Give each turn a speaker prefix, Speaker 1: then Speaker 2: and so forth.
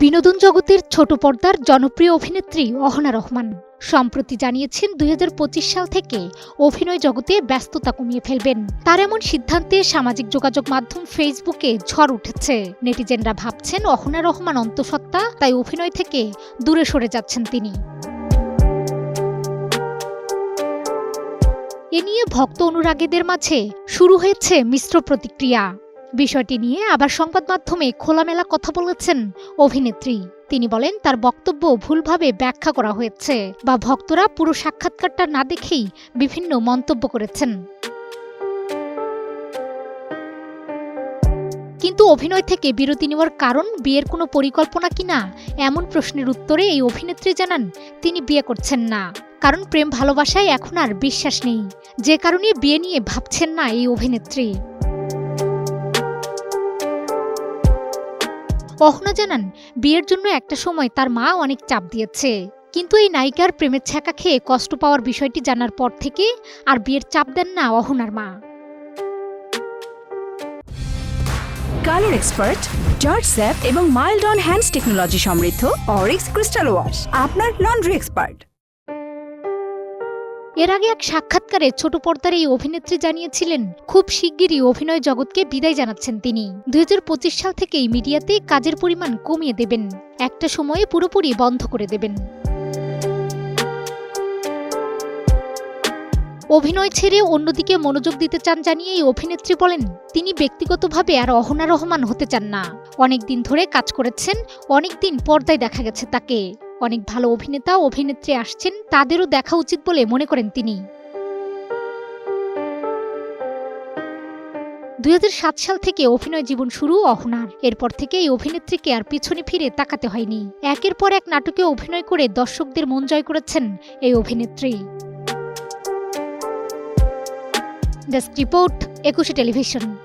Speaker 1: বিনোদন জগতের ছোট পর্দার জনপ্রিয় অভিনেত্রী অহনা রহমান। সম্প্রতি জানিয়েছেন, দুই হাজার পঁচিশ সাল থেকে অভিনয় জগতে ব্যস্ততা কমিয়ে ফেলবেন। তার এমন সিদ্ধান্তে সামাজিক যোগাযোগ মাধ্যম ফেসবুকে ঝড় উঠেছে। নেটিজেনরা ভাবছেন, অহনা রহমান অন্তঃসত্ত্বা, তাই অভিনয় থেকে দূরে সরে যাচ্ছেন তিনি। এ নিয়ে ভক্ত অনুরাগীদের মাঝে শুরু হয়েছে মিশ্র প্রতিক্রিয়া। বিষয়টি নিয়ে আবার সংবাদ মাধ্যমে খোলামেলা কথা বলেছেন অভিনেত্রী। তিনি বলেন, তার বক্তব্য ভুলভাবে ব্যাখ্যা করা হয়েছে বা ভক্তরা পুরো সাক্ষাৎকারটা না দেখেই বিভিন্ন মন্তব্য করেছেন। কিন্তু অভিনয় থেকে বিরতি নেওয়ার কারণ বিয়ের কোনো পরিকল্পনা কিনা এমন প্রশ্নের উত্তরে এই অভিনেত্রী জানান, তিনি বিয়ে করছেন না। কারণ প্রেম ভালোবাসায় এখন আর বিশ্বাস নেই। যে কারণে বিয়ে নিয়ে ভাবছেন না এই অভিনেত্রী। অহনা জানান, বিয়ের জন্য একটা সময় তার মা অনেক চাপ দিয়েছে। কিন্তু এই নায়িকার প্রেমের ছ্যাঁকা খেয়ে কষ্ট পাওয়ার বিষয়টি জানার পর থেকে আর বিয়ের চাপ দেন না অহনার মা।
Speaker 2: কালার এক্সপার্ট, জর্জ স্যাপ এবং মাইল্ড অন হ্যান্ডস টেকনোলজি সমৃদ্ধ অরিক্স ক্রিস্টাল ওয়াশ, আপনার লন্ড্রি এক্সপার্ট।
Speaker 1: এর আগে এক সাক্ষাৎকারে ছোট পর্দার এই অভিনেত্রী জানিয়েছিলেন, খুব শিগগিরই অভিনয় জগৎকে বিদায় জানাচ্ছেন তিনি। দুই হাজার পঁচিশ সাল থেকেই মিডিয়াতে কাজের পরিমাণ কমিয়ে দেবেন। একটা সময়ে পুরোপুরি বন্ধ করে দেবেন। অভিনয় ছেড়ে অন্যদিকে মনোযোগ দিতে চান জানিয়ে এই অভিনেত্রী বলেন, তিনি ব্যক্তিগতভাবে আর অহনা রহমান হতে চান না। অনেক দিন ধরে কাজ করেছেন, অনেক দিন পর্দায় দেখা গেছে তাকে। অনেক ভালো অভিনেতা অভিনেত্রী আসছেন, তাদেরও দেখা উচিত বলে মনে করেন তিনি। দুই হাজার সাত সাল থেকে অভিনয় জীবন শুরু অহনার। এরপর থেকে এই অভিনেত্রীকে আর পিছনে ফিরে তাকাতে হয়নি। একের পর এক নাটকে অভিনয় করে দর্শকদের মন জয় করেছেন এই অভিনেত্রী। Desk report, Ekushey television.